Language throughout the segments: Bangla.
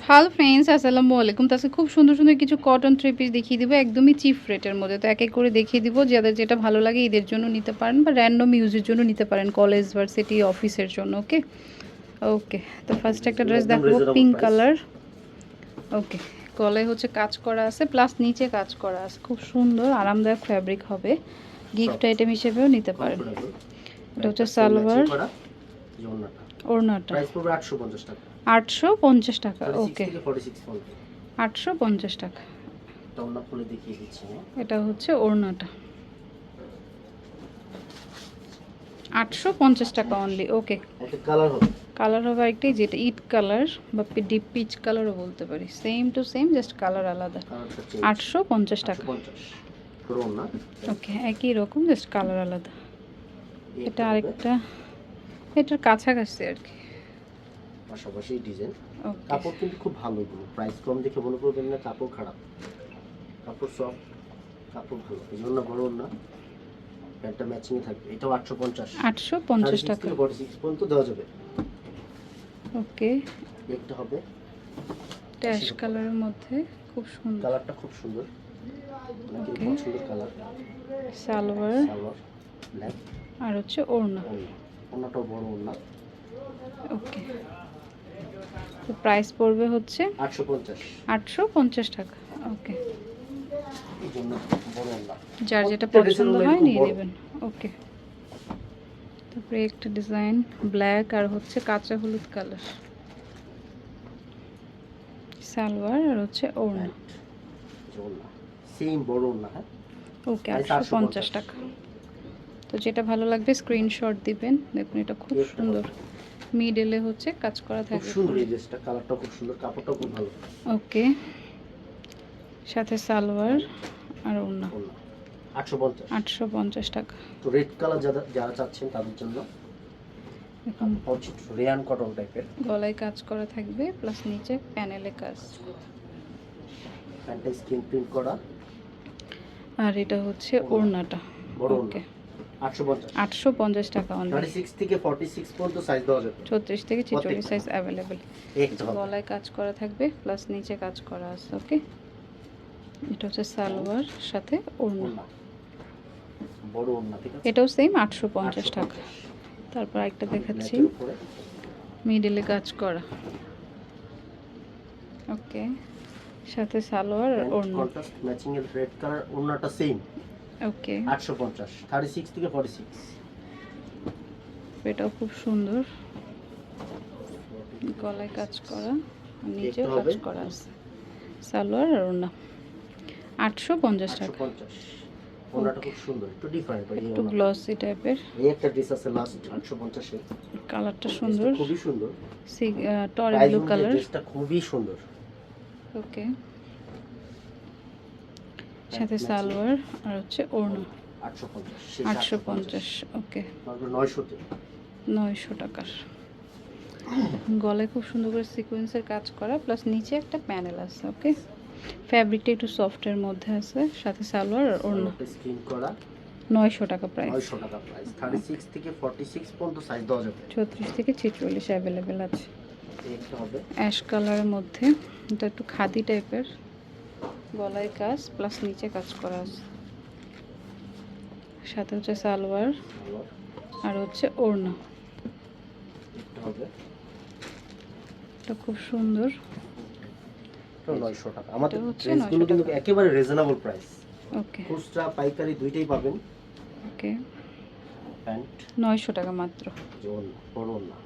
হ্যালো ফ্রেন্ডস আসসালামু আলাইকুম। তো আজকে খুব সুন্দর সুন্দর কিছু কটন থ্রি পিস দেখিয়ে দিব একদমই চিপ রেটের মধ্যে। তো এক এক করে দেখিয়ে দিব যাদের যেটা ভালো লাগে ঈদের জন্য নিতে পারেন বা র্যান্ডম ইউজের জন্য নিতে পারেন কলেজ ভার্সিটি অফিসের জন্য ওকে ওকে তো ফার্স্ট একটা ড্রেস দেখাবো পিঙ্ক কালার ওকে গলায় হচ্ছে কাজ করা আছে প্লাস নিচে কাজ করা আছে। খুব সুন্দর আরামদায়ক ফ্যাব্রিক হবে। গিফট আইটেম হিসেবেও নিতে পারেন। এটা হচ্ছে সালোয়ার। ওড়নাটা। প্রাইস পড়বে 850 টাকা। আটশো পঞ্চাশ টাকা ওকে থেকে 46 পর্যন্ত আটশো পঞ্চাশ টাকা। এটা হচ্ছে ওড়নাটা। আটশো পঞ্চাশ টাকা অনলি ওকে কালার হবে। একটাই যেটা ইট কালার বা ডিপ পিচ কালারও বলতে পারি। Same to same just colour আলাদা। আটশো পঞ্চাশ টাকা। 850 পুরো ওড়না। ওকে একই রকম জাস্ট কালার আলাদা। এটা। আরেকটা এটার কাছাকাছি আর কি। পাশাপাশি ডিজাইন। কাপড় কিন্তু খুব ভালো এগুলো। প্রাইস কম দেখে মনে করবেন না কাপড় খারাপ। কাপড় সব কাপড় ভালো। এই জন্য বড় না। প্যান্টটা ম্যাচিং থাকবে। এটাও আটশো পঞ্চাশ। আটশো পঞ্চাশ টাকা। ফর্টি সিক্স পর্যন্ত দেওয়া যাবে। ওকে একটা হবে। ট্যাশ কালারের মধ্যে খুব সুন্দর। কালারটা খুব সুন্দর. পছন্দের কালার সালোয়ার সালোয়ার ব্ল্যাক আর হচ্ছে ওড়না। ওড়নাটাও বড় ওড়না। ওকে তো প্রাইস পড়বে হচ্ছে আটশো পঞ্চাশ। টাকা ওকে যার যেটা পছন্দ হয় নিয়ে নেবেন ওকে তারপরে একটা ডিজাইন ব্ল্যাক আর হচ্ছে কাঁচা হলুদ কালার সালোয়ার আর হচ্ছে ওড়না। সেম বড় ওড়না হ্যাঁ? ওকে আটশো পঞ্চাশ 850 টাকা। তো যেটা ভালো লাগবে স্ক্রিনশট দিবেন দেখুন এটা খুব সুন্দর। মিডলে হচ্ছে কাজ করা খুব সুন্দর এই ড্রেসটা কালারটা খুব সুন্দর কাপড়টা খুব ভালো। ওকে সাথে সালোয়ার আর ওড়না। পঞ্চাশ। আটশো পঞ্চাশ টাকা। তো রেড কালার যারা যারা চাচ্ছেন তাদের জন্য রেয়ান কটন টাইপের গলায় কাজ করা থাকবে প্লাস নিচে প্যানেলে কাজ। প্যান্টটা স্ক্রিন প্রিন্ট করা। আর এটা হচ্ছে ওড়নাটা। বড় ওকে ওড়না আটশো পঞ্চাশ। আটশো পঞ্চাশ টাকা অনলি থেকে ফর্টি সিক্স পর্যন্ত সাইজ দেওয়া যাবে। থেকে। সাইজ গলায় কাজ করা থাকবে প্লাস নিচে কাজ করা আছে ওকে এটা হচ্ছে সালোয়ার সাথে ওড়না। ওড়না। বড় ওড়না ঠিক আছে? এটাও সেম আটশো পঞ্চাশ 850 টাকা। তারপর একটা দেখাচ্ছি। মিডলে কাজ করা। ওকে সাথে সালোয়ার আর ওড়না। কন্ট্রাস্ট ম্যাচিং এর রেড কালার ওড়নাটা সেম ওকে আটশো পঞ্চাশ থার্টি সিক্স থেকে ফর্টি সিক্স এটাও খুব সুন্দর। গলায় কাজ করা দেখতে কাজ করা আছে। সালোয়ার আর ওড়না। আটশো পঞ্চাশ আটশো টাকা পঞ্চাশ। ওড়নাটা খুব সুন্দর একটু ডিফারেন্ট একটু গ্লসি টাইপের এই একটা ড্রেস আছে লাস্ট আটশো পঞ্চাশে। কালারটা সুন্দর। খুবই সুন্দর। টরে ব্লু কালার ড্রেসটা খুবই সুন্দর। ওকে সাথে সালোয়ার আর হচ্ছে ওড়না। আটশো পঞ্চাশ ওকে। নয়শো টাকার। গলায় খুব সুন্দর করে সিকোয়েন্সের কাজ করা প্লাস নিচে একটা প্যানেল আছে ওকে? ফ্যাব্রিকটা একটু সফটের মধ্যে আছে সাথে সালোয়ার আর করা। নয়শো টাকা প্রাইস নয়শো টাকা প্রাইস থার্টি সিক্স থেকে ফর্টি সিক্স পর্যন্ত সাইজ দেওয়া যাবে। ছত্রিশ থেকে ছেচল্লিশ অ্যাভেলেবেল আছে। একটা হবে। অ্যাশ কালারের মধ্যে। এটা একটু খাদি টাইপের গলায় কাজ প্লাস নিচে কাজ করা আছে। সাথে হচ্ছে সালোয়ার। আর হচ্ছে ওড়না। এটা খুব সুন্দর। নয়শো টাকা। আমাদের ড্রেসগুলো 900 কিন্তু একেবারে রিজনেবল প্রাইস ওকে খুচরা পাইকারি দুইটাই পাবেন। ওকে প্যান্ট নয়শো টাকা মাত্র। বড় না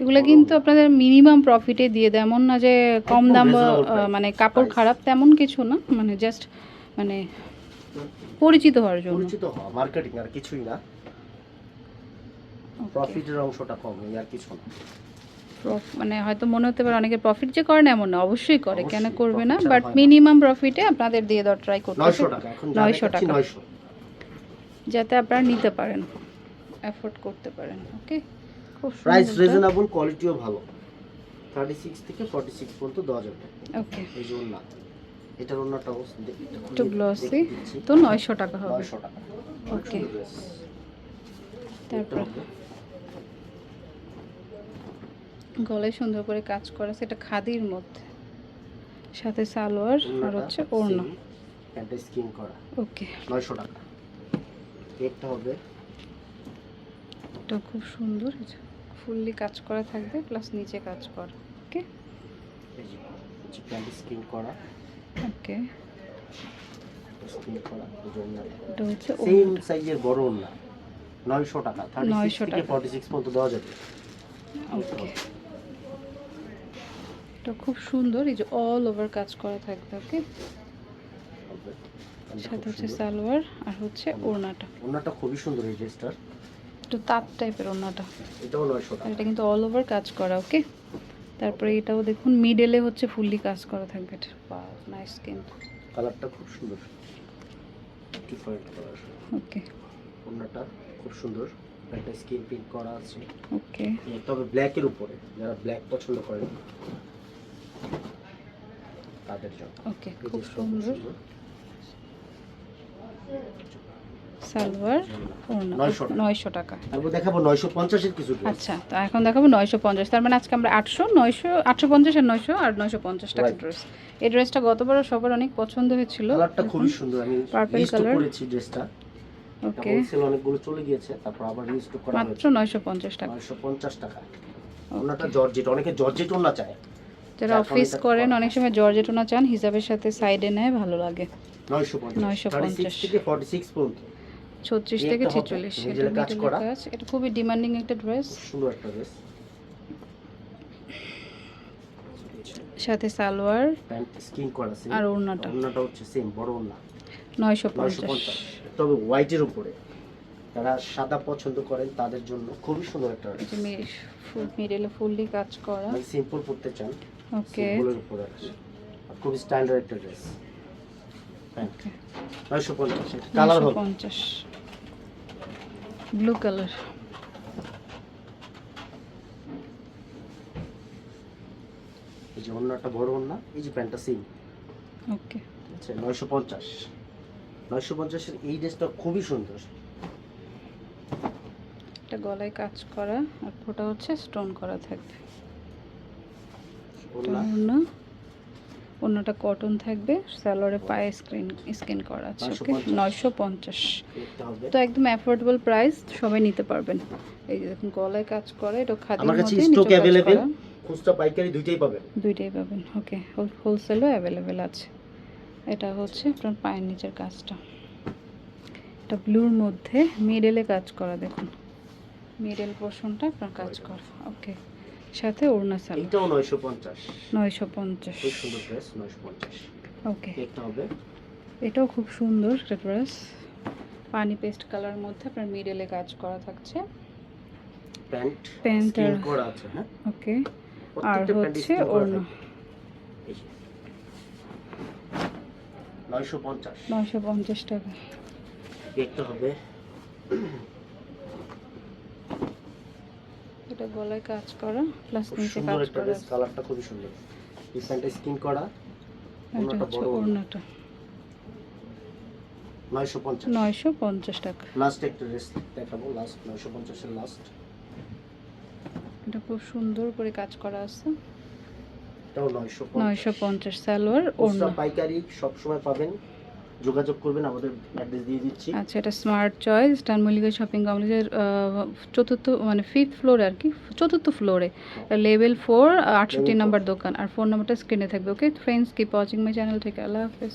এগুলো কিন্তু আপনাদের মিনিমাম প্রফিটে দিয়ে দেয়। এমন না যে কম দাম. মানে কাপড় খারাপ তেমন কিছু না। মানে জাস্ট মানে পরিচিত হওয়ার জন্য। পরিচিত হওয়া মার্কেটিং আর কিছুই না। প্রফিটের অংশটা কম আর কিছু না। মানে হয়তো মনে হতে পারে অনেকে প্রফিট যে করে না এমন না অবশ্যই করে কেন করবে না? বাট মিনিমাম প্রফিটে আপনাদের দিয়ে দেওয়ার ট্রাই করতে নয়শো টাকা 900 টাকা। যাতে আপনারা নিতে পারেন অ্যাফোর্ড করতে পারেন ওকে প্রাইস রিজনেবল কোয়ালিটিও ভালো। থার্টি সিক্স থেকে ফর্টি সিক্স পর্যন্ত দেওয়া যাবে ওকে এই যে ওড়না এটার ওড়নাটাও দে- একটু গ্লসি তো নয়শো টাকা হবে। নয়শো টাকা। ওকে তারপর গলায় সুন্দর করে কাজ করা সেটা খাদির মধ্যে। সাথে সালোয়ার আর হচ্ছে ওড়না। প্যান্টটা স্কিন করা। ওকে নয়শো টাকা। একটা হবে এটা খুব সুন্দর। ফুললি কাজ করা থাকবে প্লাস নিচে কাজ করা ওকে স্কিন করা। ওকে। এটা হচ্ছে সেম সাইজের বড় টাকা থার্টি 900 থেকে টাকা। ফর্টি সিক্স পর্যন্ত দেওয়া যাবে। ওকে এটা খুব সুন্দর এই যে অল ওভার কাজ করা থাকবে ওকে সাথে হচ্ছে সালোয়ার আর হচ্ছে ওড়নাটা। ওড়নাটা খুবই সুন্দর এই ড্রেসটার একটু তাঁত টাইপের আর এটা কিন্তু অল ওভার কাজ করা ওকে তারপরে এটাও দেখুন মিডলে হচ্ছে ফুললি কাজ করা থাকবে। এটা নাইস কিন্তু কালারটা খুব সুন্দর। ওকে ওড়নাটা খুব সুন্দর। একটা স্কিন প্রিন্ট করা আছে। ওকে তবে ব্ল্যাকের উপরে যারা ব্ল্যাক পছন্দ করেন তাদের জন্য। ওকে খুব সুন্দর। সালোয়ার ওড়না 900 টাকা। নয়শো টাকা। তারপর দেখাবো নয়শো পঞ্চাশের কিছু আচ্ছা তো এখন দেখাবো নয়শো পঞ্চাশ। তার মানে আজকে আমরা আটশো নয়শো আটশো পঞ্চাশ আর নয়শো আর নয়শো পঞ্চাশ টাকা ড্রেস এই ড্রেসটা গতবারও সবার অনেক পছন্দ হয়েছিল। কালারটা খুবই সুন্দর আমি রিস্টক color। করেছি ড্রেসটা ওকে হোলসেল অনেকগুলো চলে গিয়েছে তারপর আবার রিস্টক করা মাত্র হয়েছে। নয়শো পঞ্চাশ টাকা। নয়শো পঞ্চাশ টাকা। ওনাটা জর্জেট অনেকে জর্জেট ওনা চায়। যারা অফিস করেন অনেক সময় জর্জেটোনা চান হিসাবের সাথে সাইডে নেয় ভালো লাগে। নয়শো পঞ্চাশ। 950 সিক্স থেকে ফর্টি সিক্স পর্যন্ত। ছত্রিশ থেকে ছেচল্লিশ এটা কাজ করা। এটা খুবই ডিমান্ডিং একটা ড্রেস সুন্দর একটা ড্রেস সাথে সালোয়ার। প্যান্ট স্কিন করা আছে আর ওড়নাটা। ওড়নাটা হচ্ছে সেম বড় ওড়না। নয়শো নয়শো পঞ্চাশ। পঞ্চাশ তবে হোয়াইটের উপরে যারা সাদা পছন্দ করেন তাদের জন্য খুবই সুন্দর একটা যে মিডলে ফুললি কাজ করা। সিম্পল পড়তে চান ওকে সিম্পলের উপরে আছে। খুবই স্ট্যান্ডার্ড একটা ড্রেস ওকে নয়শো পঞ্চাশ। কালার হবে। পঞ্চাশ। ব্লু কালার এই যে অন্য একটা বড় ওড়না এই যে প্যান্টটা সেম ওকে আচ্ছা নয়শো পঞ্চাশ। নয়শো পঞ্চাশের এই ড্রেসটা খুবই সুন্দর। এটা গলায় কাজ করা আর ফোটা হচ্ছে স্টোন করা থাকবে। ওড়না ওড়না অন্যটা কটন থাকবে সালোয়ারে পায়ে স্ক্রিন স্কিন করা আছে ওকে নয়শো পঞ্চাশ। তো একদম অ্যাফোর্ডেবল প্রাইস সবাই নিতে পারবেন। এই যে দেখুন গলায় কাজ করে এটা খাদির মধ্যে স্টক। খুচরা পাইকারি দুইটাই পাবেন। দুইটাই পাবেন ওকে হোলসেলও অ্যাভেলেবেল আছে। এটা হচ্ছে আপনার পায়ের নিচের কাজটা। এটা ব্লুর মধ্যে মিডেলে কাজ করা দেখুন। মিডেল পোর্শনটা আপনার কাজ করা ওকে সাথে ওড়না সাল পঞ্চাশ। নয়শো পঞ্চাশ। খুব সুন্দর ড্রেস নয়শো পঞ্চাশ। ওকে একটা হবে। এটাও খুব সুন্দর একটা ড্রেস পানি পেস্ট কালার মধ্যে আপনার মিডলে কাজ করা থাকছে। প্যান্ট প্যান্ট করা আছে হ্যাঁ? ওকে আর হচ্ছে ওড়না। থাকবে। এই যে। নয়শো পঞ্চাশ। নয়শো পঞ্চাশ টাকা। একটা হবে। এটা গলায় কাজ করা প্লাস খুব নিচে কাজ করা ড্রেস কালারটা খুবই সুন্দর। এই প্যান্টটা স্কিন করা এটা বড় ওড়না। ওড়নাটা। নয়শো পঞ্চাশ। টাকা। লাস্ট একটা ড্রেস দেখাবো লাস্ট নয়শো পঞ্চাশের লাস্ট এটা খুব সুন্দর করে কাজ করা আছে। এটাও নয়শো নয়শো পঞ্চাশ সালোয়ার ওড়না। পাইকারি সবসময় পাবেন। যোগাযোগ করবেন আমাদের অ্যাড্রেস দিয়ে দিচ্ছি। আচ্ছা এটা স্মার্ট চয়েস স্টান মল্লিকা শপিং কমপ্লেক্সের চতুর্থ মানে ফিফথ ফ্লোরে আর কি চতুর্থ ফ্লোরে লেভেল ফোর আটষট্টি নাম্বার দোকান। আর ফোন নাম্বারটা স্ক্রিনে থাকবে okay friends keep watching my channel থেকে আল্লাহ হাফেজ।